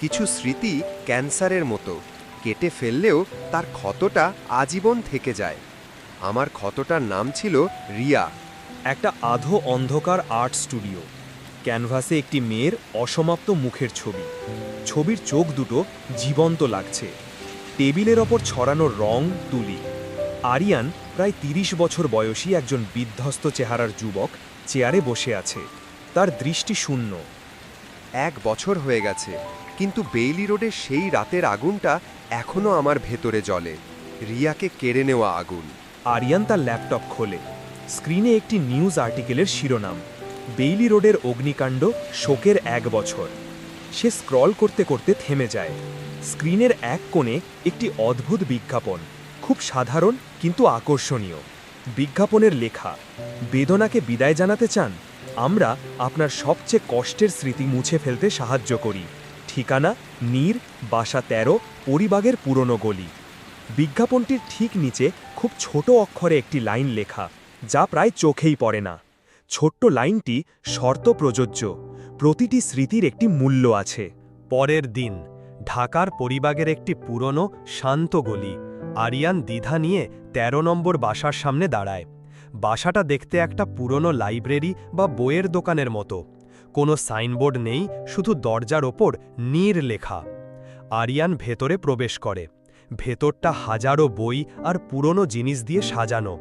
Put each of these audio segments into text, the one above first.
কিছু স্মৃতি ক্যান্সারের মতো। কেটে ফেললেও তার ক্ষতটা আজীবন থেকে যায়। আমার ক্ষতটার নাম ছিল রিয়া, একটা আধো অন্ধকার আর্ট স্টুডিও। ক্যানভাসে একটি মেয়ের অসমাপ্ত মুখের ছবি। ছবির চোখ দুটো জীবন্ত লাগছে। টেবিলের ওপর ছড়ানো রং, তুলি। আরিয়ান প্রায় তিরিশ বছর বয়সী একজন বিধ্বস্ত চেহারার যুবক চেয়ারে বসে আছে। তার দৃষ্টি শূন্য। এক বছর হয়ে গেছে, কিন্তু বেইলি রোডে সেই রাতের আগুনটা এখনও আমার ভেতরে জ্বলে। রিয়াকে কেড়ে নেওয়া আগুন। আরিয়ান তার ল্যাপটপ খোলে। স্ক্রিনে একটি নিউজ আর্টিকেলের শিরোনাম, বেইলি রোডের অগ্নিকাণ্ড শোকের এক বছর। সে স্ক্রল করতে করতে থেমে যায়। স্ক্রিনের এক কোণে একটি অদ্ভুত বিজ্ঞাপন, খুব সাধারণ কিন্তু আকর্ষণীয়। বিজ্ঞাপনের লেখা, বেদনাকে বিদায় জানাতে চান আমরা আপনার সবচেয়ে কষ্টের স্মৃতি মুছে ফেলতে সাহায্য করি। ঠিকানা, নীর, বাসা তেরো, পরিবাগের পুরনো গলি। বিজ্ঞাপনটির ঠিক নিচে খুব ছোট অক্ষরে একটি লাইন লেখা, যা প্রায় চোখেই পড়ে না। ছোট্ট লাইনটি শর্ত প্রযোজ্য। প্রতিটি স্মৃতির একটি মূল্য আছে। পরের দিন, ঢাকার পরিবাগের একটি পুরনো, শান্ত গলি, আরিয়ান দ্বিধা নিয়ে ১৩ নম্বর বাসার সামনে দাঁড়ায়। বাসাটা দেখতে একটা পুরনো লাইব্রেরি বা বইয়ের দোকানের মতো। কোনো সাইনবোর্ড নেই, শুধু দরজার ওপর নীর লেখা। আরিয়ান ভেতরে প্রবেশ করে। ভেতরটা হাজারো বই আর পুরনো জিনিস দিয়ে সাজানো।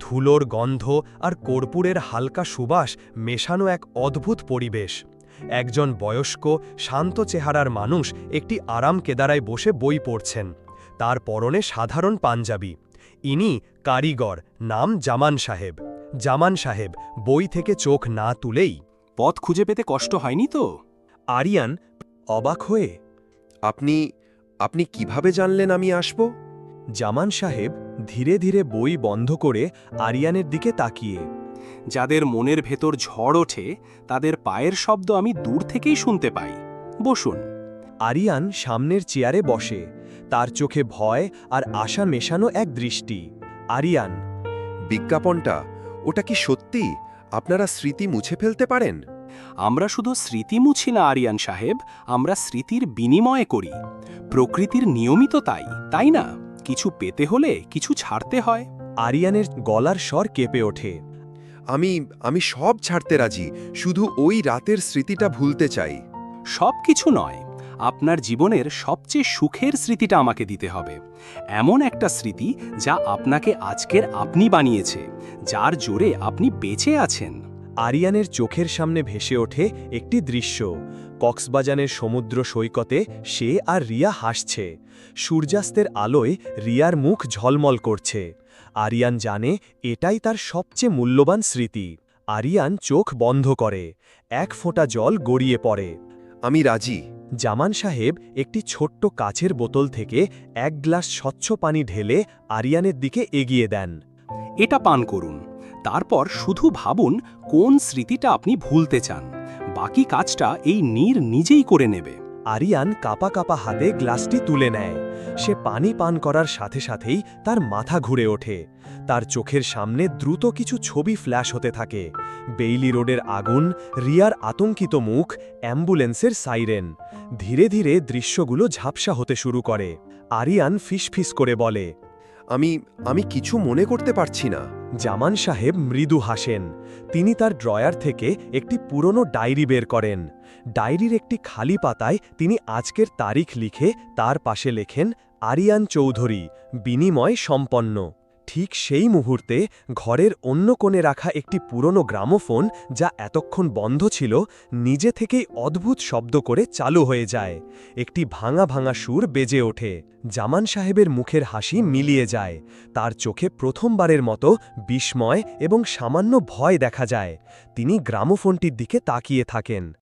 ধুলোর গন্ধ আর কর্পূরের হালকা সুবাস মেশানো এক অদ্ভুত পরিবেশ। একজন বয়স্ক, শান্ত চেহারার মানুষ একটি আরাম কেদারায় বসে বই পড়ছেন। তার পরনে সাধারণ পাঞ্জাবি। ইনি কারিগর নাম জামান সাহেব। জামান সাহেব বই থেকে চোখ না তুলেই। পথ খুঁজে পেতে কষ্ট হয়নি তো? আরিয়ান অবাক হয়ে আপনি আপনি কীভাবে জানলেন আমি আসব? জামান সাহেব ধীরে ধীরে বই বন্ধ করে আরিয়ানের দিকে তাকিয়ে। যাদের মনের ভেতর ঝড় ওঠে তাদের পায়ের শব্দ আমি দূর থেকেই শুনতে পাই। বসুন। আরিয়ান সামনের চেয়ারে বসে। তার চোখে ভয় আর আশা মেশানো এক দৃষ্টি। আরিয়ান বিজ্ঞাপনটা ওটা কি সত্যি? আপনারা স্মৃতি মুছে ফেলতে পারেন? আমরা শুধু স্মৃতি মুছি না আরিয়ান সাহেব আমরা স্মৃতির বিনিময়ে করি। প্রকৃতির নিয়মিত তাই তাই না? কিছু পেতে হলে কিছু ছাড়তে হয়। আরিয়ানের গলার স্বর কেঁপে ওঠে। আমি আমি সব ছাড়তে রাজি শুধু ওই রাতের স্মৃতিটা ভুলতে চাই। সব কিছু নয় আপনার জীবনের সবচেয়ে সুখের স্মৃতিটা আমাকে দিতে হবে। এমন একটা স্মৃতি যা আপনাকে আজকের আপনি বানিয়েছে যার জোরে আপনি বেঁচে আছেন। আরিয়ানের চোখের সামনে ভেসে ওঠে একটি দৃশ্য। কক্সবাজানের সমুদ্র সৈকতে সে আর রিয়া হাসছে। সূর্যাস্তের আলোয় রিয়ার মুখ ঝলমল করছে। আরিয়ান জানে এটাই তার সবচেয়ে মূল্যবান স্মৃতি। আরিয়ান চোখ বন্ধ করে। এক ফোঁটা জল গড়িয়ে পড়ে। আমি রাজি। জামান সাহেব একটি ছোট্ট কাছের বোতল থেকে এক গ্লাস স্বচ্ছ পানি ঢেলে আরিয়ানের দিকে এগিয়ে দেন। এটা পান করুন। তারপর শুধু ভাবুন কোন স্মৃতিটা আপনি ভুলতে চান। বাকি কাজটা এই নীর নিজেই করে নেবে। আরিয়ান কাপা কাপা হাতে গ্লাসটি তুলে নেয়। সে পানি পান করার সাথে সাথেই তার মাথা ঘুরে ওঠে। তার চোখের সামনে দ্রুত কিছু ছবি ফ্ল্যাশ হতে থাকে। বেইলি রোডের আগুন, রিয়ার আতঙ্কিত মুখ, অ্যাম্বুলেন্সের সাইরেন। ধীরে ধীরে দৃশ্যগুলো ঝাপসা হতে শুরু করে। আরিয়ান ফিসফিস করে বলে আমি আমি কিছু মনে করতে পারছি না। জামান সাহেব মৃদু হাসেন। তিনি তার ড্রয়ার থেকে একটি পুরনো ডায়েরি বের করেন। ডায়েরির একটি খালি পাতায় তিনি আজকের তারিখ লিখে তার পাশে লেখেন, আরিয়ান চৌধুরী, বিনিময় সম্পন্ন। ঠিক সেই মুহূর্তে ঘরের অন্য কোণে রাখা একটি পুরনো গ্রামোফোন যা এতক্ষণ বন্ধ ছিল, নিজে থেকেই অদ্ভুত শব্দ করে চালু হয়ে যায়। একটি ভাঙা ভাঙা সুর বেজে ওঠে। জামান সাহেবের মুখের হাসি মিলিয়ে যায়। তার চোখে প্রথমবারের মতো বিস্ময় এবং সামান্য ভয় দেখা যায়। তিনি গ্রামোফোনটির দিকে তাকিয়ে থাকেন।